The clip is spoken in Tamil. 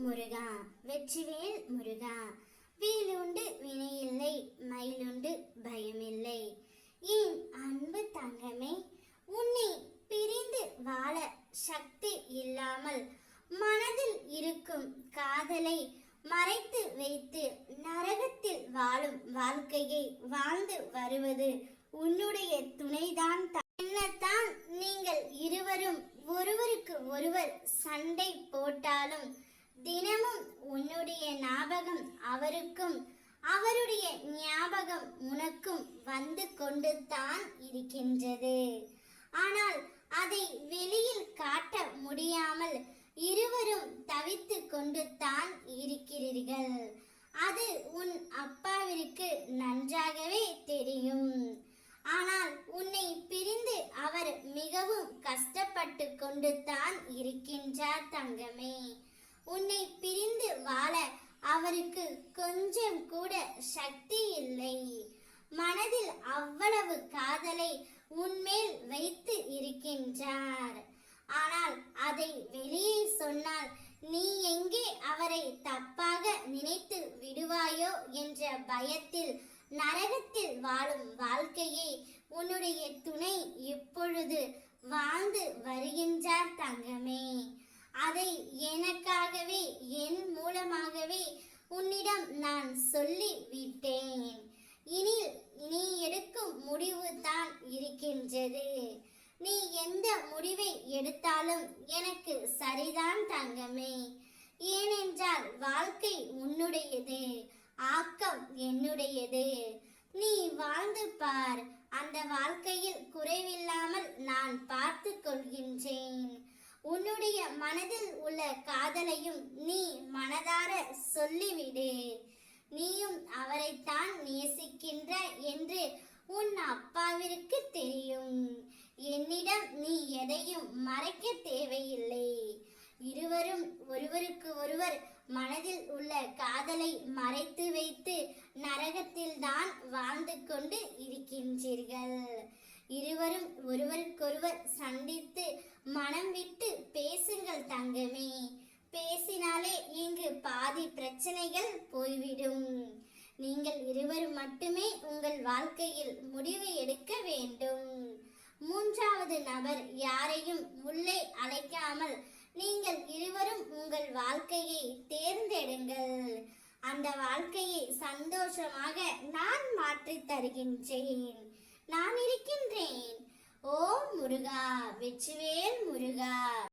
முருகா வெற்றிவேல் முருகா. வீலுண்டு வினையில்லை மயிலுண்டு பயமில்லை. என் அன்பு தங்கமே உன்னை பிரிந்து வாழ சக்தி இல்லாமல் மனதில் இருக்கும் காதலை மறைத்து வைத்து நரகத்தில் வாழும் வாழ்க்கையை வாழ்ந்து வருவது உன்னுடைய துணைதான் என்னத்தான் நீங்கள் இருவரும் ஒருவருக்கு ஒருவர் சண்டை போட்டாலும் தினமும் உன்னுடைய ஞாபகம் அவருக்கும் அவருடைய ஞாபகம் உனக்கும் வந்து கொண்டு தான் இருக்கின்றது. ஆனால் அதை வெளியில் காட்ட முடியாமல் இருவரும் தவித்து கொண்டு தான் இருக்கிறீர்கள். அது உன் அப்பாவிற்கு நன்றாகவே தெரியும். ஆனால் உன்னை பிரிந்து அவர் மிகவும் கஷ்டப்பட்டு கொண்டு தான் இருக்கின்றார் தங்கமே. உன்னை பிரிந்து வாழ அவருக்கு கொஞ்சம் கூட சக்தி இல்லை. மனதில் அவ்வளவு காதலை உன்மேல் வைத்து இருக்கின்றார். ஆனால் அதை வெளியே சொன்னால் நீ எங்கே அவரை தப்பாக நினைத்து விடுவாயோ என்ற பயத்தில் நரகத்தில் வாழும் வாழ்க்கையை உன்னுடைய துணை இப்பொழுது வாழ்ந்து வருகின்றார் தங்கமே. அதை எனக்காகவே என் மூலமாகவே உன்னிடம் நான் சொல்லி விட்டேன் இனி நீ எடுக்கும் முடிவு தான் இருக்கின்றது. நீ எந்த முடிவை எடுத்தாலும் எனக்கு சரிதான் தங்கமே. ஏனென்றால் வாழ்க்கை உன்னுடையது ஆக்கம் என்னுடையது. நீ வாழ்ந்து பார் அந்த வாழ்க்கையில் குறைவில்லாமல் நான் பார்த்து கொள்கின்றேன். என்னுடைய மனதில் உள்ள காதலையும் நீ மனதார சொல்லிவிடு. நீயும் அவரைத்தான் நேசிக்கின்ற என்று உன் அப்பாவிற்கு தெரியும். என்னிடம் நீ எதையும் மறைக்க தேவையில்லை. இருவரும் ஒருவருக்கு ஒருவர் மனதில் உள்ள காதலை மறைத்து வைத்து நரகத்தில் தான் வாழ்ந்து கொண்டு இருக்கின்றீர்கள். இருவரும் ஒருவருக்கொருவர் சந்தித்து மனம் விட்டு பேசுங்கள் தங்கமே. பேசினாலே இங்கு பாதி பிரச்சனைகள் போய்விடும். நீங்கள் இருவர் மட்டுமே உங்கள் வாழ்க்கையில் முடிவு எடுக்க வேண்டும். மூன்றாவது நபர் யாரையும் உள்ளே அழைக்காமல் நீங்கள் இருவரும் உங்கள் வாழ்க்கையை தேர்ந்தெடுங்கள். அந்த வாழ்க்கையை சந்தோஷமாக நான் மாற்றித் தருகின்றேன். முருகா வெற்றிவேல் முருகா.